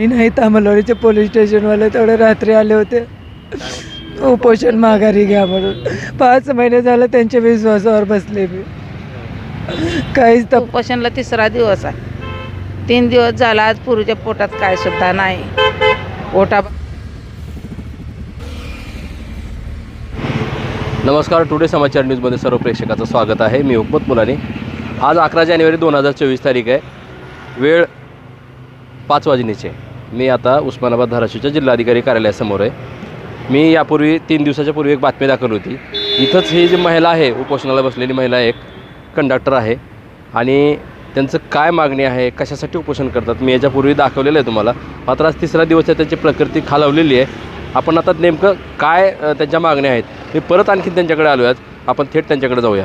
मी नाही तामलवाडीचे पोलीस स्टेशनवाले तेवढे रात्री आले होते. उपोषण माघारी घ्या म्हणून. पाच महिने झालं त्यांच्या विश्वासावर बसले मी. काहीच तप उपोषणला तिसरा दिवस आहे. तीन दिवस झाला आज पुरीच्या पोटात काय सुद्धा नाही. पोटा नमस्कार टुडे समाचार न्यूजमध्ये सर्व प्रेक्षकाचं स्वागत आहे. मी हुकमत मुलानी. आज अकरा जानेवारी दोन हजार चोवीस तारीख आहे. वेळ पाच वाजण्याची मी आता उस्मानाबाद धाराशिवच्या जिल्हाधिकारी कार्यालयासमोर आहे. मी यापूर्वी तीन दिवसाच्या पूर्वी एक बातमी दाखवली होती. इथंच ही जी महिला आहे उपोषणाला बसलेली महिला एक कंडक्टर आहे आणि त्यांचं काय मागणी आहे कशासाठी उपोषण करतात मी याच्यापूर्वी दाखवलेलं आहे तुम्हाला. मात्र आज तिसरा दिवस आहे त्यांची प्रकृती खालावलेली आहे. आपण आता नेमकं काय त्यांच्या मागण्या आहेत मी परत आणखी त्यांच्याकडे आलो आहेत आपण थेट त्यांच्याकडे जाऊया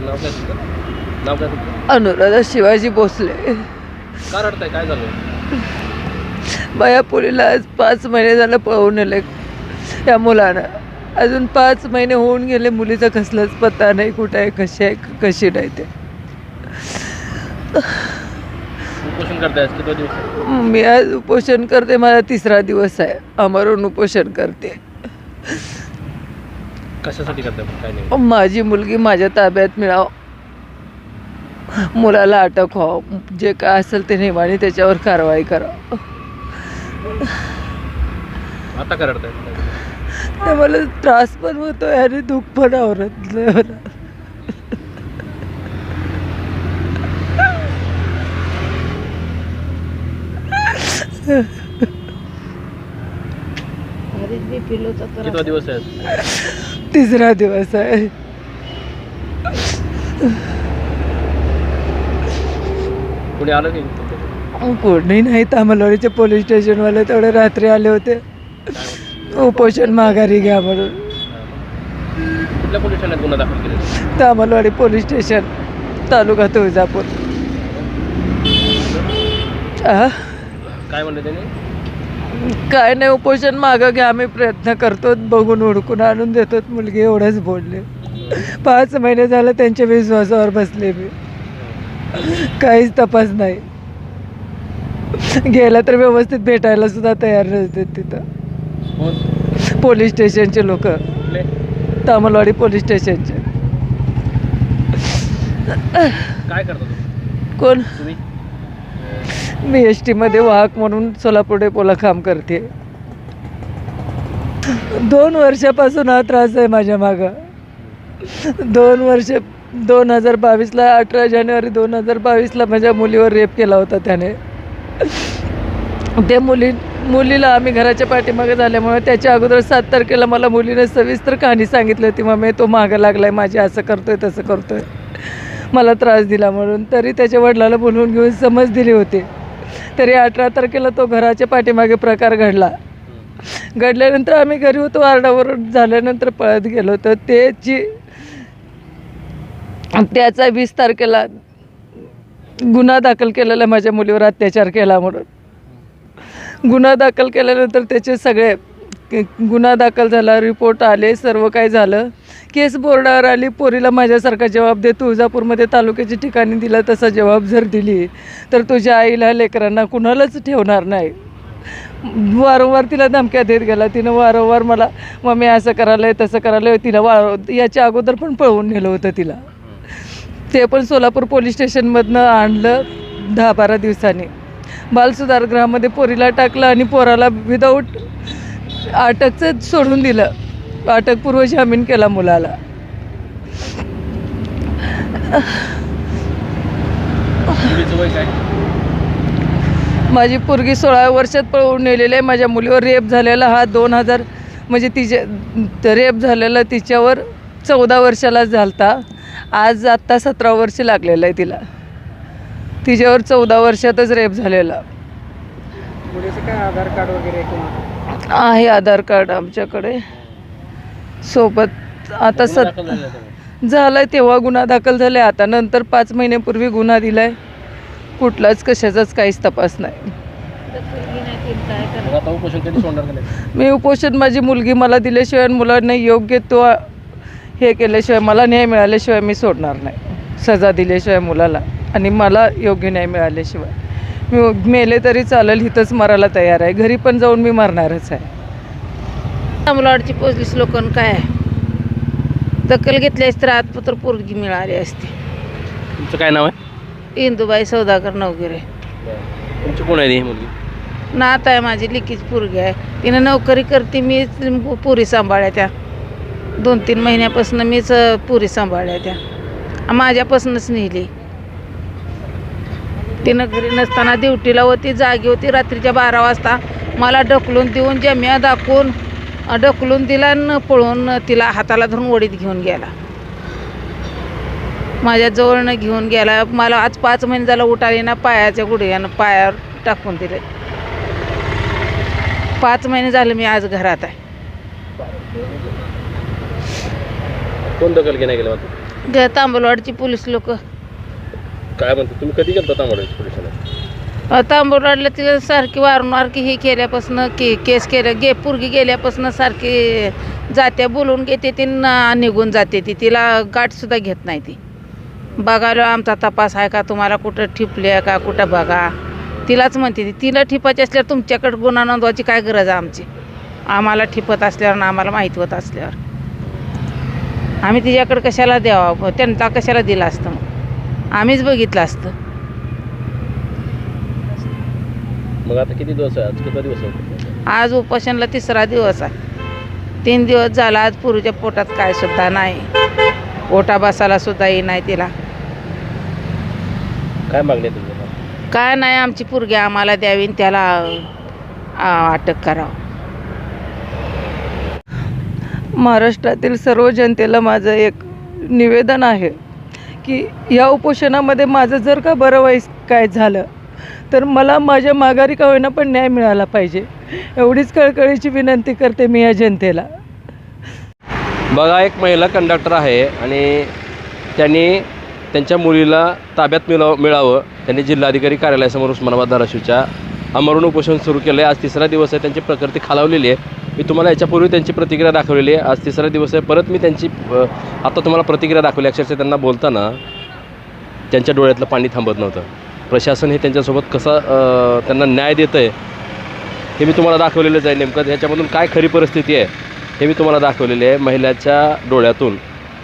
नाव काय तुमचं नाव काय तुमचं? अनुराधा शिवाजी भोसले. का रडताय? काय झालं? बाया पोरीला आज पाच महिने झालं पळवून नेले. या मुलानं. अजून पाच महिने होऊन गेले मुलीचा कसलाच पत्ता नाही कुठं आहे कशी आहे कशी नाही ते. उपोषण करताय आज किती दिवस? मी आज उपोषण करते माझा तिसरा दिवस आहे. अमरून उपोषण करते. कशासाठी करताय पण काय नाही. माझी मुलगी माझ्या ताब्यात मिळाव मुलाला अटक व्हावं. जे काय असेल ते नेमाने त्याच्यावर कारवाई करावं. आता ते मला त्रास पण होतोय आणि दुःख पण आवरत नाही मला किती दिवस आहेत तिसरा दिवस आहे. कुणी आलं की कोणी नाही तामलवाडीचे पोलीस स्टेशनवाले तेवढे रात्री आले होते. उपोषण माघारी घ्या म्हणून. कुठल्या पोलीस ठाण्यात गुन्हा दाखल केलेला तामलवाडी पोलीस स्टेशन तालुका तुळजापूर? काय म्हणले त्याने? काय नाही उपोषण मागं घ्या आम्ही प्रयत्न करतो बघून हुडकून आणून देतो मुलगी एवढंच बोलले. पाच महिने झालं त्यांच्या विश्वासावर बसले मी. काहीच तपास नाही. गेला तर व्यवस्थित भेटायला सुद्धा तयार नसते तिथं. पोलीस स्टेशनचे लोक. तामलवाडी पोलीस स्टेशनचे. काय करता कोण? मी एस टीमध्ये वाहक म्हणून सोलापूर डेपोला काम करते. दोन वर्षापासून हा त्रास आहे माझ्या मागं. दोन वर्ष दोन हजार बावीसला अठरा जानेवारी दोन हजार बावीसला माझ्या मुलीवर रेप केला होता त्याने. त्या मुली मुलीला आम्ही घराच्या पाठीमागे झाल्यामुळे त्याच्या अगोदर सात तारखेला मला मुलीने सविस्तर कहाणी सांगितली होती मग मी तो मागं लागलाय माझी असं करतोय तसं करतोय. मला त्रास दिला म्हणून. तरी त्याच्या वडिलाला बोलवून घेऊन समज दिली होती. तरी अठरा तारखेला तो घराच्या पाठीमागे प्रकार घडला. घडल्यानंतर आम्ही घरी होतो आरडाओरड झाल्यानंतर पळत गेलो. तर त्याची त्याचा वीस तारखेला गुन्हा दाखल केलेला माझ्या मुलीवर अत्याचार केला म्हणून. गुन्हा दाखल केल्यानंतर त्याचे सगळे गुन्हा दाखल झाला रिपोर्ट आले सर्व काय झालं. केस बोर्डावर आली पोरीला माझ्यासारखा जबाब दे तुळजापूरमध्ये तालुक्याच्या ठिकाणी दिला तसा जबाब जर दिली तर तुझ्या आईला लेकरांना कुणालाच ठेवणार नाही. वारंवार तिला धमक्या देत गेला. तिनं वारंवार मला मम्मी असं करायला आहे तसं करायला आहे तिला वार याच्या अगोदर पण पळवून नेलं होतं तिला. ते पण सोलापूर पोलीस स्टेशनमधनं आणलं दहा बारा दिवसांनी बालसुधारगृहामध्ये पोरीला टाकलं आणि पोराला विदाऊट अटकचं सोडून दिलं. अटकपूर्व जामीन केला मुलाला. माझी पोरगी सोळा वर्षात पळवून नेलेली आहे. माझ्या मुलीवर रेप झालेला हा दोन हजार म्हणजे तिचे रेप झालेला तिच्यावर चौदा वर्षाला झालता. आज आत्ता सतरा वर्ष लागलेलं आहे तिला. तिच्यावर चौदा वर्षातच रेप झालेला. काय आधार कार्ड वगैरे आहे आधार कार्ड आमच्याकडे. सोबत आता सत. झालाय तेव्हा गुन्हा दाखल झालाय आता नंतर पाच महिन्यापूर्वी गुन्हा दिलाय. कुठलाच कशाचाच काहीच तपास नाही. मी उपोषण माझी मुलगी मला दिल्याशिवाय मुलांना योग्य तो हे केल्याशिवाय मला न्याय मिळाल्याशिवाय मी सोडणार नाही. सजा दिल्याशिवाय मुलाला आणि मला योग्य न्याय मिळाल्याशिवाय. मी मेले तरी चालेल इथंच मरायला तयार आहे. घरी पण जाऊन मी मरणारच आहे. तांबलाडची पोलीस लोकांना काय? दखल घेतली असती तर आतपत्र पोरगी मिळाली असती. तुमचं काय नाव आहे? इंदुबाई सौदागर नवगिरे. तुमची कोण आहे ही मुलगी? नात आहे माझी लिकीच पोरगी आहे. तिनं नोकरी करते मीच पुरी सांभाळ्या त्या दोन तीन महिन्यापासून मीच पुरी सांभाळल्या त्या. माझ्यापासूनच नेली. तिनं घरी नसताना ड्युटीला होती जागी होती रात्रीच्या बारा वाजता मला ढकलून देऊन जम्या दाखवून ढकलून दिला न पळून तिला हाताला धरून ओढीत घेऊन गेला. माझ्या जवळनं घेऊन गेला. मला आज पाच महिने झालं उठाली ना पायाच्या गुडघ्यानं पायावर टाकून दिले. पाच महिने झाले मी आज घरात आहे. कोण दखल घेण्या गेलं मग ग- तांबलवाडची पोलीस लोक. काय म्हणतो तुम्ही कधी गेलता तांबडा पोलिसाला तांबलवाडला तिला सारखी वारंवार की हे केल्यापासून के केस केलं गे पुरगी गेल्यापासून सारखी जात्या बोलून घेते ती न निघून जाते ती. तिला गाठसुद्धा घेत नाही ती. बघायला आमचा तपास आहे का? तुम्हाला कुठं ठिपले का? कुठं बघा? तिलाच म्हणते ती. तिला ठिपायची असल्यावर तुमच्याकडे गुन्हा नोंदवायची काय गरज आहे आमची? आम्हाला ठिपत असल्यावर आणि आम्हाला माहीत होत असल्यावर. आम्ही तिच्याकडे कशाला द्यावा? त्यांना कशाला दिलं असतं? मग आम्हीच बघितलं असतं. मग आता किती दिवस आहे? आज किती दिवस आहे? आज उपोषणला तिसरा दिवस आहे. तीन दिवस झाला आज पुरीच्या पोटात काय सुद्धा नाही. पोटा बसायला सुद्धा ये नाही तिला. काय मागणी आहे तुमच्या काय नाही आमची पोरगी आम्हाला द्यावी आणि त्याला आ, अटक करावं. महाराष्ट्रातील सर्व जनतेला माझं एक निवेदन आहे की या उपोषणामध्ये माझं जर का बरं वाईस काय झालं तर मला माझ्या माघारी का होईना पण न्याय मिळाला पाहिजे. एवढीच कळकळीची विनंती करते मी या जनतेला. बघा एक महिला कंडक्टर आहे आणि त्यांनी त्यांच्या मुलीला ताब्यात मिळाव मिळावं. त्यांनी जिल्हाधिकारी कार्यालयासमोर उस्मानाबाद धाराशिवच्या अमरून उपोषण सुरू केलं आहे आज तिसरा दिवस आहे त्यांची प्रकृती खालावलेली आहे. मी तुम्हाला याच्यापूर्वी त्यांची प्रतिक्रिया दाखवलेली आहे. आज तिसरा दिवस आहे. परत मी त्यांची आता तुम्हाला प्रतिक्रिया दाखवली. अक्षरशः त्यांना बोलताना त्यांच्या डोळ्यातलं पाणी थांबत नव्हतं. प्रशासन हे त्यांच्यासोबत कसं त्यांना न्याय देतं आहे हे मी तुम्हाला दाखवलेलंच आहे. नेमकं ह्याच्यामधून काय खरी परिस्थिती आहे हे मी तुम्हाला दाखवलेले आहे. महिलाच्या डोळ्यातून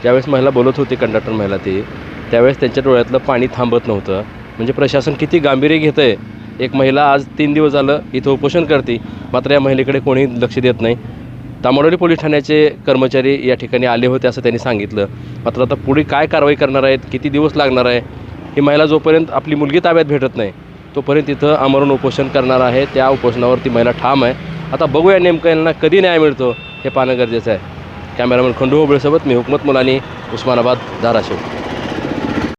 ज्यावेळेस महिला बोलत होती कंडक्टर महिला ती त्यावेळेस त्यांच्या डोळ्यातलं पाणी थांबत नव्हतं. म्हणजे प्रशासन किती गांभीर्य घेतं आहे एक महिला आज तीन दिवस झालं इथं उपोषण करते मात्र या महिलेकडे कोणी लक्ष देत नाही. तामडोली पोलीस ठाण्याचे कर्मचारी या ठिकाणी आले होते असं त्यांनी सांगितलं. मात्र आता पुढे काय कारवाई करणार आहेत किती दिवस लागणार आहे ही महिला जोपर्यंत आपली मुलगी ताब्यात भेटत नाही तोपर्यंत तिथं आमरण उपोषण करणार आहे. त्या उपोषणावर ती महिला ठाम आहे. आता बघूया नेमकं यांना कधी न्याय मिळतो हे पाहणं गरजेचं आहे. कॅमेरामॅन खंडू होबळेसोबत मी हुकमत मुलानी उस्मानाबाद धाराशिव.